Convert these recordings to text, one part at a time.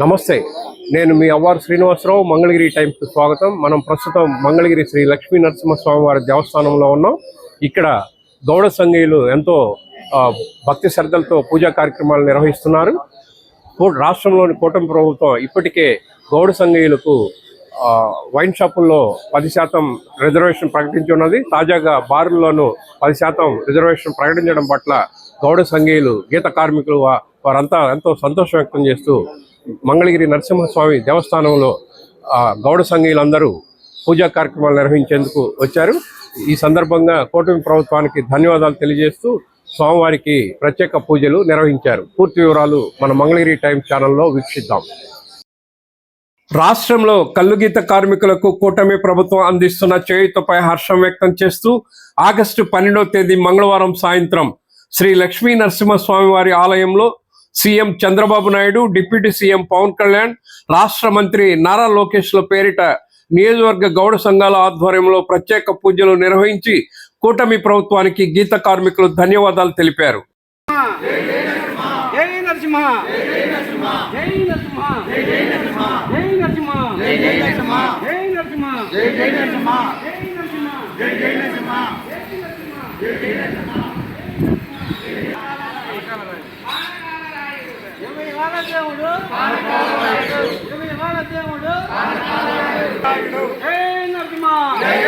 నమస్తే. నేను మీ అవ్వారు శ్రీనివాసరావు మంగళగిరి టైమ్స్కి స్వాగతం. మనం ప్రస్తుతం మంగళగిరి శ్రీ లక్ష్మీ నరసింహస్వామి వారి దేవస్థానంలో ఉన్నాం. ఇక్కడ గౌడ సంఘీయులు ఎంతో భక్తి శ్రద్ధలతో పూజా కార్యక్రమాలు నిర్వహిస్తున్నారు. రాష్ట్రంలోని కూటమి ప్రభుత్వం ఇప్పటికే గౌడ సంఘీయులకు వైన్ షాపుల్లో పది శాతం రిజర్వేషన్ ప్రకటించి ఉన్నది. తాజాగా బారుల్లోనూ పది శాతం రిజర్వేషన్ ప్రకటించడం పట్ల గౌడ సంఘీయులు గీత కార్మికులు వారంతా ఎంతో సంతోషం వ్యక్తం చేస్తూ మంగళగిరి నరసింహస్వామి దేవస్థానంలో ఆ, గౌడ సంఘీయులందరూ పూజా కార్యక్రమాలు నిర్వహించేందుకు వచ్చారు. ఈ సందర్భంగా కూటమి ప్రభుత్వానికి ధన్యవాదాలు తెలియజేస్తూ స్వామివారికి ప్రత్యేక పూజలు నిర్వహించారు. పూర్తి వివరాలు మన మంగళగిరి టైం ఛానల్లో వీక్షిద్దాం. రాష్ట్రంలో కల్లుగీత కార్మికులకు కూటమి ప్రభుత్వం అందిస్తున్న చేయుతపై హర్షం వ్యక్తం చేస్తూ ఆగస్టు పన్నెండవ తేదీ మంగళవారం సాయంత్రం శ్రీ లక్ష్మీ నరసింహస్వామి వారి ఆలయంలో CM Chandrababu Naidu deputy CM Pawan Kalyan రాష్ట్ర మంత్రి నారా లోకేష్ల పేరిట నియోజకవర్గ గౌడ సంఘాల ఆధ్వర్యంలో ప్రత్యేక పూజలు నిర్వహించి కూటమి ప్రభుత్వానికి గీత కార్మికులు ధన్యవాదాలు తెలిపారు జై నరసింహ జై వానదేవుడు ఇరవై వానదేవుడు జై నరసింహ. జై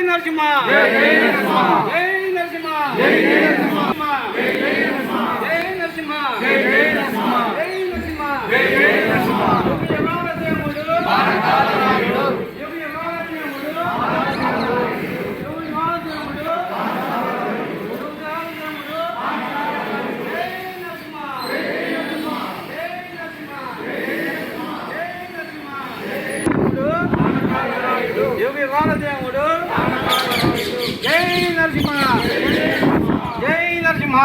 నరసింహ. నరసింహ. నరసింహ వానదేవుడు జై నరసింహ జై నరసింహ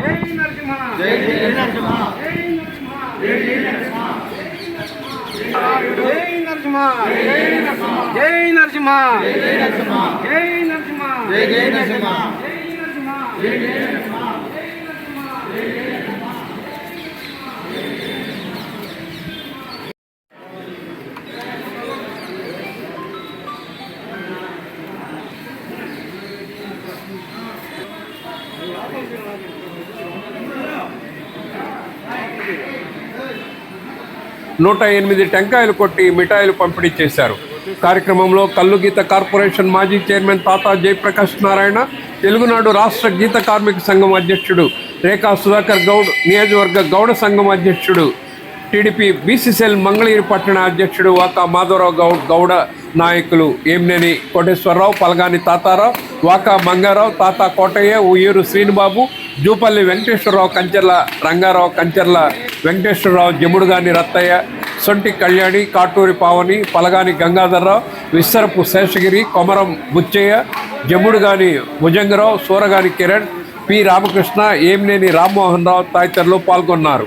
జై నరసింహ జై నరసింహ జై నరసింహ జై నరసింహ జై నరసింహ జై నరసింహ జై నరసింహ నూట ఎనిమిది టెంకాయలు కొట్టి మిఠాయిలు పంపిణీ చేశారు. కార్యక్రమంలో కల్లు గీత కార్పొరేషన్ మాజీ చైర్మన్ తాతా జయప్రకాష్ నారాయణ తెలుగునాడు రాష్ట్ర గీత కార్మిక సంఘం అధ్యక్షుడు రేఖా సుధాకర్ గౌడ్ నియోజకవర్గ గౌడ సంఘం అధ్యక్షుడు టీడీపీ బీసీసీఎల్ మంగళగిరి పట్టణ అధ్యక్షుడు వాకా మాధవరావు గౌడ్ గౌడ నాయకులు ఏమినేని కోటేశ్వరరావు పలగాని తాతారావు వాకా మంగారావు తాత కోటయ్య ఉయ్యూరు శ్రీనుబాబు జూపల్లి వెంకటేశ్వరరావు కంచెర్ల రంగారావు కంచెర్ల వెంకటేశ్వరరావు జముడుగాని రత్తయ్య సొంటి కళ్యాణి కాటూరి పావని పలగాని గంగాధర్రావు విస్తరపు శేషగిరి కొమరం బుచ్చయ్య జముడుగాని భుజంగరావు సూరగాని కిరణ్ పి. రామకృష్ణ ఏమినేని రామ్మోహన్ రావు తదితరులు పాల్గొన్నారు.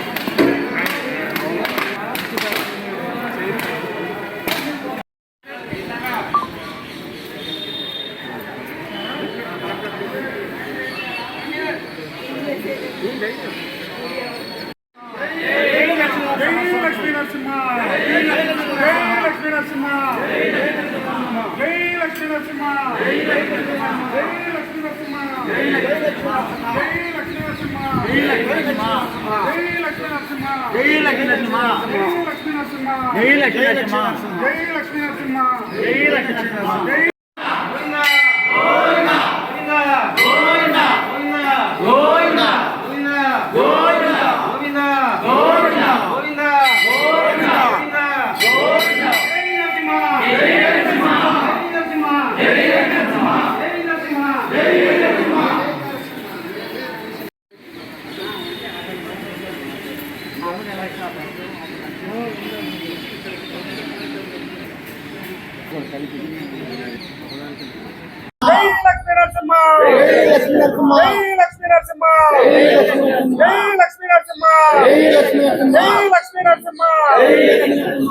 జై లక్ష్మీ నరసింహ. జై లక్ష్మీ నరసింహ. జై లక్ష్మీ నరసింహ. జై లక్ష్మీ నరసింహ. జై లక్ష్మీ నరసింహ. లక్ష్మీ నరసింహ!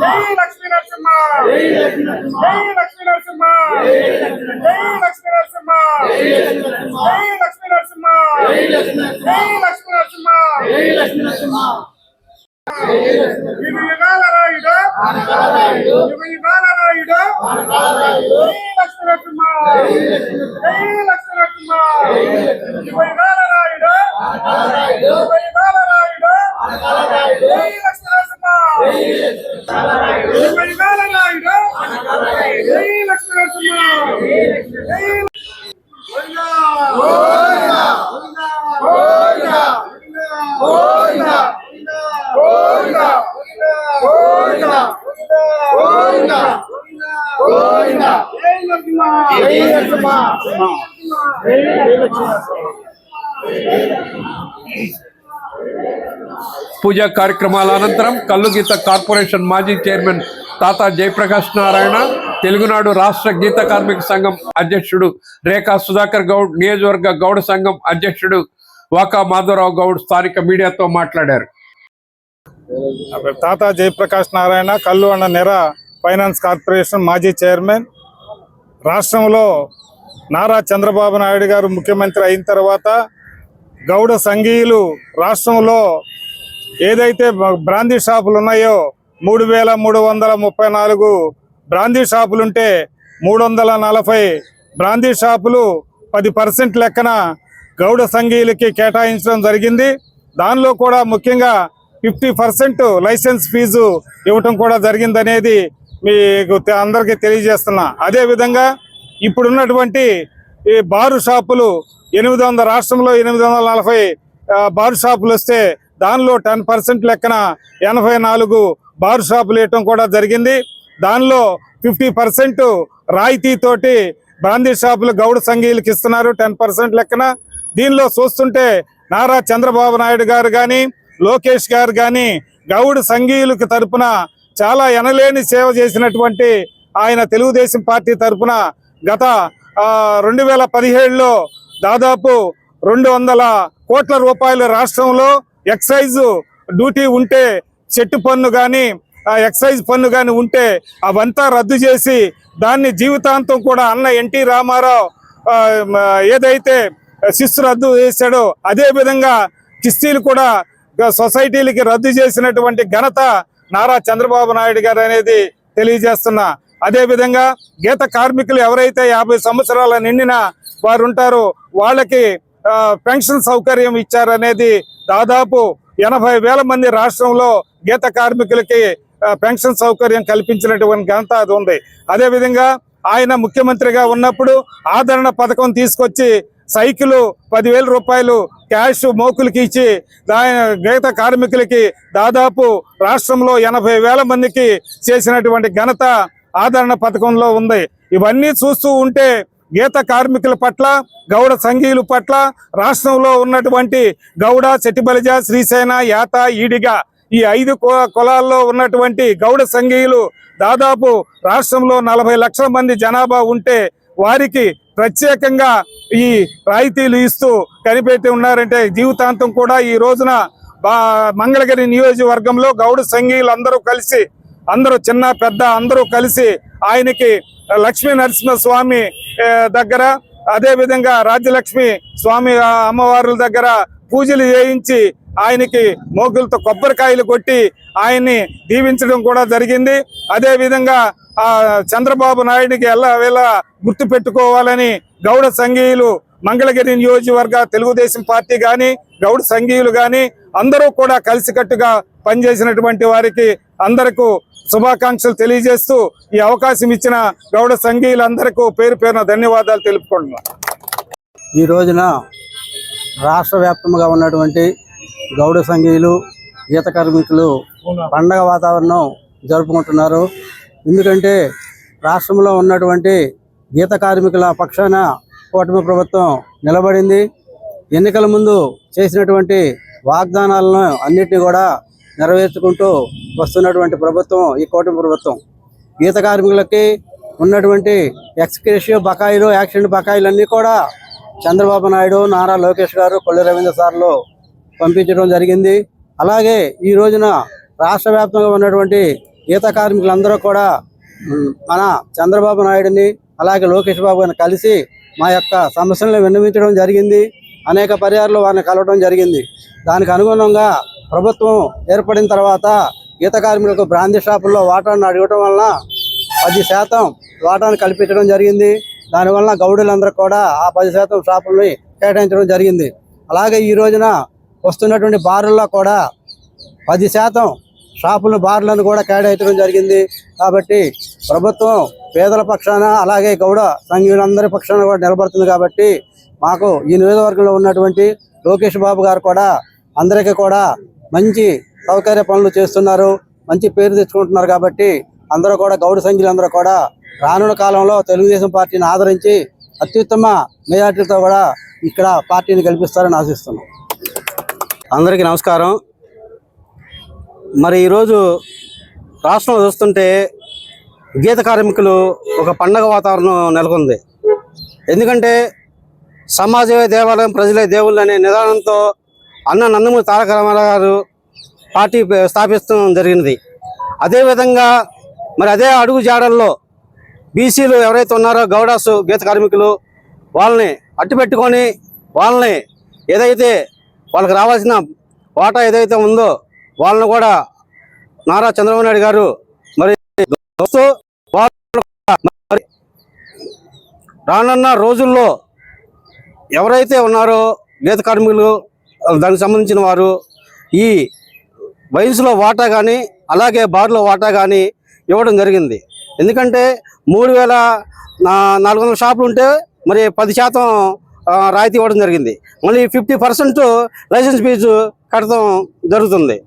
జై లక్ష్మీ నరసింహ! జై లక్ష్మీ నరసింహ! జై లక్ష్మీ నరసింహ! జై లక్ష్మీ నరసింహ! జై లక్ష్మీ నరసింహ! యుగాల రాయుడు! యుగ యుగాల రాయుడు! జై లక్ష్మీ నరసింహ! జై లక్ష్మీ నరసింహ! యుగ యుగాల రాయుడు! పూజా కార్యక్రమాల అనంతరం కల్లుగీత కార్పొరేషన్ మాజీ చైర్మన్ తాతా జయప్రకాష్ నారాయణ తెలుగునాడు రాష్ట్ర గీత కార్మిక సంఘం అధ్యక్షుడు రేఖా సుధాకర్ గౌడ్ నియోజకవర్గ గౌడ సంఘం అధ్యక్షుడు వాకా మాధవరావు గౌడ్ స్థానిక మీడియాతో మాట్లాడారు. తాతా జయప్రకాష్ నారాయణ కల్లు అన్న నెర ఫైనాన్స్ కార్పొరేషన్ మాజీ చైర్మన్ రాష్ట్రంలో నారా చంద్రబాబు నాయుడు గారు ముఖ్యమంత్రి అయిన తర్వాత గౌడ సంఘీయులు రాష్ట్రంలో ఏదైతే బ్రాందీ షాపులు ఉన్నాయో మూడు వేల మూడు వందల ముప్పై నాలుగు బ్రాందీ షాపులుంటే మూడు వందల నలభై బ్రాందీ షాపులు పది పర్సెంట్ లెక్కన గౌడ సంఘీయులకి కేటాయించడం జరిగింది. దానిలో కూడా ముఖ్యంగా ఫిఫ్టీ పర్సెంట్ లైసెన్స్ ఫీజు ఇవ్వటం కూడా జరిగిందనేది మీకు అందరికీ తెలియజేస్తున్నా. అదేవిధంగా ఇప్పుడున్నటువంటి ఈ బారు షాపులు ఎనిమిది వందల రాష్ట్రంలో ఎనిమిది వందల నలభై బారు షాపులు వస్తే దానిలో టెన్ పర్సెంట్ లెక్కన ఎనభై నాలుగు బారు షాపులు వేయటం కూడా జరిగింది. దానిలో ఫిఫ్టీ పర్సెంట్ రాయితీతోటి బ్రాందీ షాపులు గౌడ సంఘీయులకు ఇస్తున్నారు టెన్ పర్సెంట్ లెక్కన. దీనిలో చూస్తుంటే నారా చంద్రబాబు నాయుడు గారు కానీ లోకేష్ గారు కానీ గౌడ సంఘీయులకు తరపున చాలా ఎనలేని సేవ చేసినటువంటి ఆయన తెలుగుదేశం పార్టీ తరపున గత రెండు వేల పదిహేడులో దాదాపు రెండు వందల కోట్ల రూపాయల రాష్ట్రంలో ఎక్సైజ్ డ్యూటీ ఉంటే చెట్టు పన్ను కానీ ఎక్సైజ్ పన్ను కానీ ఉంటే అవంతా రద్దు చేసి దాన్ని జీవితాంతం కూడా అన్న ఎన్టీ రామారావు ఏదైతే శిస్సు రద్దు చేశాడో అదే విధంగా కిస్తీలు కూడా సొసైటీలకి రద్దు చేసినటువంటి ఘనత నారా చంద్రబాబు నాయుడు గారు అనేది తెలియజేస్తున్నా. అదేవిధంగా గీత కార్మికులు ఎవరైతే యాభై సంవత్సరాల నిండిన వారు ఉంటారో వాళ్ళకి పెన్షన్ సౌకర్యం ఇచ్చారనేది దాదాపు ఎనభై వేల మంది రాష్ట్రంలో గీత కార్మికులకి పెన్షన్ సౌకర్యం కల్పించినటువంటి ఘనత అది ఉంది. అదేవిధంగా ఆయన ముఖ్యమంత్రిగా ఉన్నప్పుడు ఆదరణ పథకం తీసుకొచ్చి సైకిల్ పదివేల రూపాయలు క్యాష్ మోకులకి ఇచ్చి దాని గీత కార్మికులకి దాదాపు రాష్ట్రంలో ఎనభై వేల మందికి చేసినటువంటి ఘనత ఆదరణ పథకంలో ఉంది. ఇవన్నీ చూస్తూ ఉంటే గీత కార్మికుల పట్ల గౌడ సంఘీయుల పట్ల రాష్ట్రంలో ఉన్నటువంటి గౌడ చెట్టిబలిజ శ్రీసేన యాత ఈడిగా ఈ ఐదు కులాల్లో ఉన్నటువంటి గౌడ సంఘీయులు దాదాపు రాష్ట్రంలో నలభై లక్షల మంది జనాభా ఉంటే వారికి ప్రత్యేకంగా ఈ రాయితీలు ఇస్తూ కనిపెట్టి ఉన్నారంటే జీవితాంతం కూడా ఈ రోజున మంగళగిరి నియోజకవర్గంలో గౌడ సంఘీయులు అందరూ కలిసి అందరూ చిన్న పెద్ద అందరూ కలిసి ఆయనకి లక్ష్మీ నరసింహ స్వామి దగ్గర అదేవిధంగా రాజ్యలక్ష్మి స్వామి అమ్మవారుల అమ్మవార్ల దగ్గర పూజలు చేయించి ఆయనకి మోగులతో కొబ్బరికాయలు కొట్టి ఆయన్ని దీవించడం కూడా జరిగింది. అదేవిధంగా చంద్రబాబు నాయుడికి ఎలా ఎలా గుర్తు పెట్టుకోవాలని గౌడ సంఘీయులు మంగళగిరి నియోజకవర్గ తెలుగుదేశం పార్టీ కానీ గౌడ సంఘీయులు కానీ అందరూ కూడా కలిసికట్టుగా పనిచేసినటువంటి వారికి అందరకు శుభాకాంక్షలు తెలియజేస్తూ ఈ అవకాశం ఇచ్చిన గౌడ సంఘీయులందరికీ పేరు పేరున ధన్యవాదాలు తెలుపుకుంటున్నాను ఈ రోజున రాష్ట్ర వ్యాప్తంగా ఉన్నటువంటి గౌడ సంఘీయులు గీత కార్మికులు పండగ వాతావరణం జరుపుకుంటున్నారు. ఎందుకంటే రాష్ట్రంలో ఉన్నటువంటి గీత కార్మికుల పక్షాన కూటమి ప్రభుత్వం నిలబడింది. ఎన్నికల ముందు చేసినటువంటి వాగ్దానాలను అన్నిటినీ కూడా నెరవేర్చుకుంటూ వస్తున్నటువంటి ప్రభుత్వం ఈ కూటమి ప్రభుత్వం. గీత కార్మికులకి ఉన్నటువంటి ఎక్స్క్రేషియో బకాయిలు యాక్సిడెంట్ బకాయిలు అన్నీ కూడా చంద్రబాబు నాయుడు నారా లోకేష్ గారు కొల్లి రవీంద్ర సార్లు పంపించడం జరిగింది. అలాగే ఈ రోజున రాష్ట్ర వ్యాప్తంగా ఉన్నటువంటి ఈత కార్మికులందరూ కూడా మన చంద్రబాబు నాయుడిని అలాగే లోకేష్ బాబు గారిని కలిసి మా యొక్క సమస్యలను విన్నవించడం జరిగింది. అనేక పర్యాలు వారిని కలవడం జరిగింది. దానికి అనుగుణంగా ప్రభుత్వం ఏర్పడిన తర్వాత ఈత కార్మికులకు బ్రాందీ షాపుల్లో వాటాను అడగటం వలన పది శాతం వాటాను కల్పించడం జరిగింది. దానివల్ల గౌడులందరూ కూడా ఆ పది శాతం షాపుల్ని కేటాయించడం జరిగింది. అలాగే ఈ రోజున వస్తున్నటువంటి బారుల్లో కూడా పది శాతం షాపులు బార్లను కూడా కేటాయించడం జరిగింది. కాబట్టి ప్రభుత్వం పేదల పక్షాన అలాగే గౌడ సంఘీయులందరి పక్షాన కూడా నిలబడుతుంది కాబట్టి మాకు ఈ నియోజకవర్గంలో ఉన్నటువంటి లోకేష్ బాబు గారు కూడా అందరికీ కూడా మంచి సౌకర్య పనులు చేస్తున్నారు. మంచి పేరు తెచ్చుకుంటున్నారు కాబట్టి అందరూ కూడా గౌడ సంఘీయులందరూ కూడా రానున్న కాలంలో తెలుగుదేశం పార్టీని ఆదరించి అత్యుత్తమ మెజార్టీతో కూడా ఇక్కడ పార్టీని గెలిపిస్తారని ఆశిస్తున్నాం. అందరికీ నమస్కారం. మరి ఈరోజు రాష్ట్రంలో చూస్తుంటే గీత కార్మికులు ఒక పండగ వాతావరణం నెలకొంది. ఎందుకంటే సమాజమే దేవాలయం ప్రజలే దేవుళ్ళు అనే నిదానంతో అన్న నందమూరి తారక రామారావు గారు పార్టీ స్థాపించడం జరిగినది. అదేవిధంగా మరి అదే అడుగు జాడల్లో బీసీలు ఎవరైతే ఉన్నారో గౌడాసు గీత కార్మికులు వాళ్ళని అట్టుపెట్టుకొని వాళ్ళని ఏదైతే వాళ్ళకి రావాల్సిన వాటా ఏదైతే ఉందో వాళ్ళను కూడా నారా చంద్రబాబు నాయుడు గారు మరి మరి రానున్న రోజుల్లో ఎవరైతే ఉన్నారో గీత కార్మికులు దానికి సంబంధించిన వారు ఈ వయసులో వాటా కానీ అలాగే బార్లో వాటా కానీ ఇవ్వడం జరిగింది. ఎందుకంటే మూడు వేల నా- నాలుగు వందల షాపులు ఉంటే మరి పది శాతం రాయితీ ఇవ్వడం జరిగింది. మళ్ళీ ఫిఫ్టీ పర్సెంట్ లైసెన్స్ ఫీజు కట్టడం జరుగుతుంది.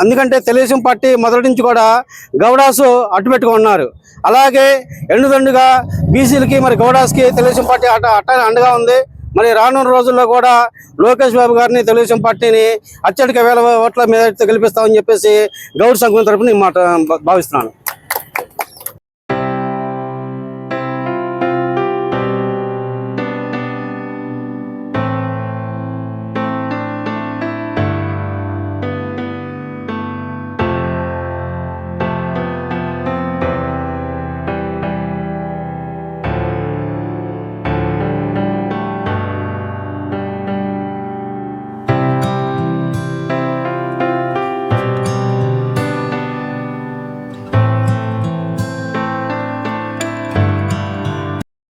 అందుకంటే తెలుగుదేశం పార్టీ మొదటి నుంచి కూడా గౌడాసు అడ్డుపెట్టుకున్నారు అలాగే ఎండుదండుగా బీసీలకి మరి గౌడాస్కి తెలుగుదేశం పార్టీ అట్ట అట్ట అండగా ఉంది. మరి రానున్న రోజుల్లో కూడా లోకేష్ బాబు గారిని తెలుగుదేశం పార్టీని అత్యధిక వేల ఓట్ల మీద గెలిపిస్తామని చెప్పేసి గౌడ్ సంఘం తరపున మాట భావిస్తున్నాను.